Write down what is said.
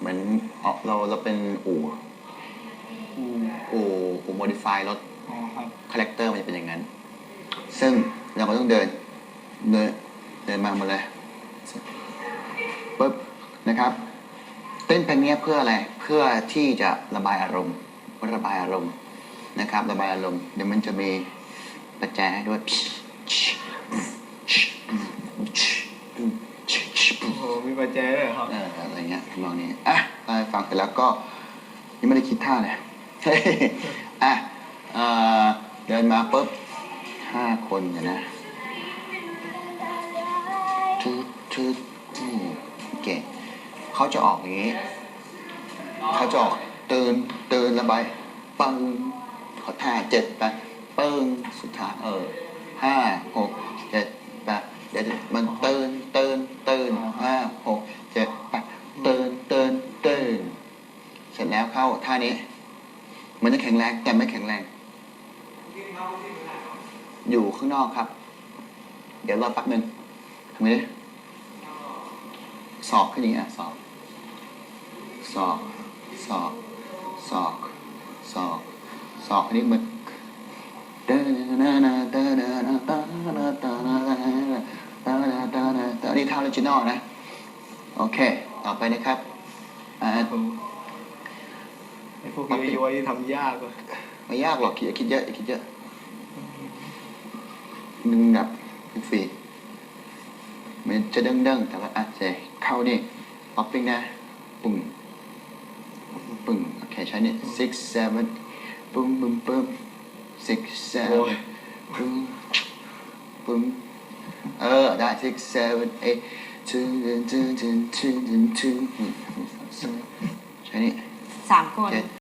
เหมือนเอาเราเราเป็นอู่อืมอู่อู่โมดิฟายรถอ๋อครับ คาแรคเตอร์มันจะเป็นอย่างนั้น ซึ่งเราก็ต้องเดินเดินเดินมาหมดเลยปุ๊บนะครับ เต้นเพลงนี้เพื่ออะไรเพื่อที่จะระบายอารมณ์ระบายอารมณ์นะครับ ระบายอารมณ์เดี๋ยวมันจะมีประแจให้ด้วย โอ้โหมีประแจด้วยเหรอครับเอออะไรเงี้ยทำนองนี้อะเราฟังเสร็จแล้วก็ยังไม่ได้คิดท่าเลยเฮ้ยอะเอ่อเดินมาปุ๊บห้าคนเดี๋ยวนะทุดทุดอืมโอเคเขาจะออกอย่างนี้เขาจะออกตื่นตื่นระบายปึ้งขอท่าเจ็ดแปปึ้งสุดท้ายเออห้า ร็จแล้วเข้าท่านี้ มันจะแข็งแรงแต่ไม่แข็งแรง อยู่ข้างนอกครับ เดี๋ยวรอแป๊บหนึ่งทำไงดิสอบขึ้นอย่างนี้อะสอบศอกศอกศอกศอกศอกอันนี้มันอันนี้ท่าออริจินอลนะ โอเค ต่อไปนะครับอ่าผม ไอพวกนี้ย้อยๆทำยากเลยไม่ยากหรอกคิดคิดเยอะอย่าคิดเยอะนึงแบบฟรีมันจะเด้งๆแต่ว่าอะเจเข้านี่ป๊อปปิ้งนะปุ่มปึ้งโอเคใช้เนี่ย six seven ปึ้มปึ้มปึ้ม six โอ้ย seven ปึ้มปึ้มเออได้ six seven eight two two two two two two ใช้นี่ สามคน